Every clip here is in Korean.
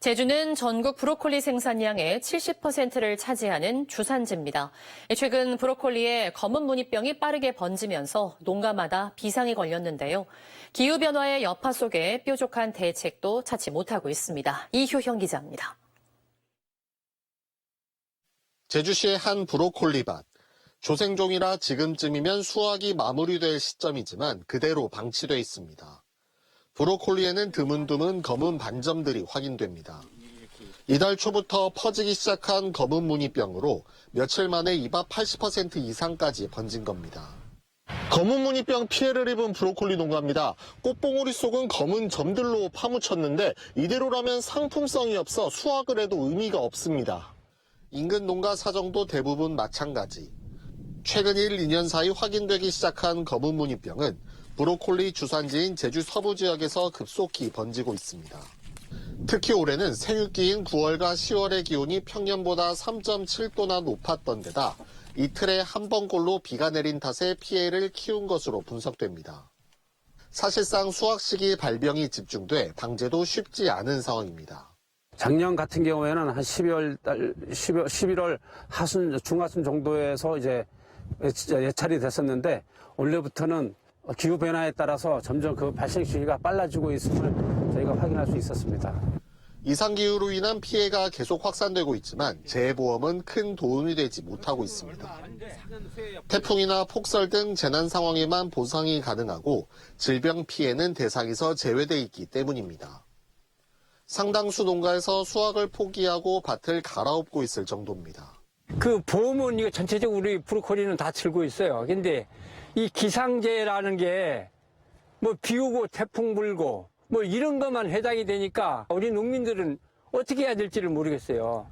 제주는 전국 브로콜리 생산량의 70%를 차지하는 주산지입니다. 최근 브로콜리에 검은 무늬병이 빠르게 번지면서 농가마다 비상이 걸렸는데요. 기후변화의 여파 속에 뾰족한 대책도 찾지 못하고 있습니다. 이효형 기자입니다. 제주시의 한 브로콜리밭. 조생종이라 지금쯤이면 수확이 마무리될 시점이지만 그대로 방치돼 있습니다. 브로콜리에는 드문드문 검은 반점들이 확인됩니다. 이달 초부터 퍼지기 시작한 검은 무늬병으로 며칠 만에 이밭 80% 이상까지 번진 겁니다. 검은 무늬병 피해를 입은 브로콜리 농가입니다. 꽃봉오리 속은 검은 점들로 파묻혔는데 이대로라면 상품성이 없어 수확을 해도 의미가 없습니다. 인근 농가 사정도 대부분 마찬가지. 최근 1, 2년 사이 확인되기 시작한 검은 무늬병은 브로콜리 주산지인 제주 서부 지역에서 급속히 번지고 있습니다. 특히 올해는 생육기인 9월과 10월의 기온이 평년보다 3.7도나 높았던 데다 이틀에 한 번꼴로 비가 내린 탓에 피해를 키운 것으로 분석됩니다. 사실상 수확 시기 발병이 집중돼 방제도 쉽지 않은 상황입니다. 작년 같은 경우에는 한 12월 달, 12월, 11월 하순, 중하순 정도에서 이제 예찰이 됐었는데 올해부터는 기후 변화에 따라서 점점 그 발생 시기가 빨라지고 있음을 저희가 확인할 수 있었습니다. 이상기후로 인한 피해가 계속 확산되고 있지만 재보험은 큰 도움이 되지 못하고 있습니다. 태풍이나 폭설 등 재난 상황에만 보상이 가능하고 질병 피해는 대상에서 제외돼 있기 때문입니다. 상당수 농가에서 수확을 포기하고 밭을 갈아엎고 있을 정도입니다. 그 보험은 이거 전체적으로 우리 브로콜리는 다 들고 있어요. 근데 이 기상재해라는 게 뭐 비 오고 태풍 불고 뭐 이런 것만 해당이 되니까 우리 농민들은 어떻게 해야 될지를 모르겠어요.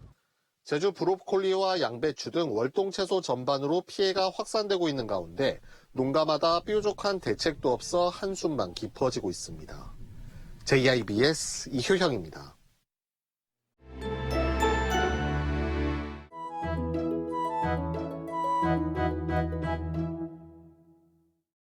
제주 브로콜리와 양배추 등 월동 채소 전반으로 피해가 확산되고 있는 가운데 농가마다 뾰족한 대책도 없어 한숨만 깊어지고 있습니다. JIBS 이효형입니다. Música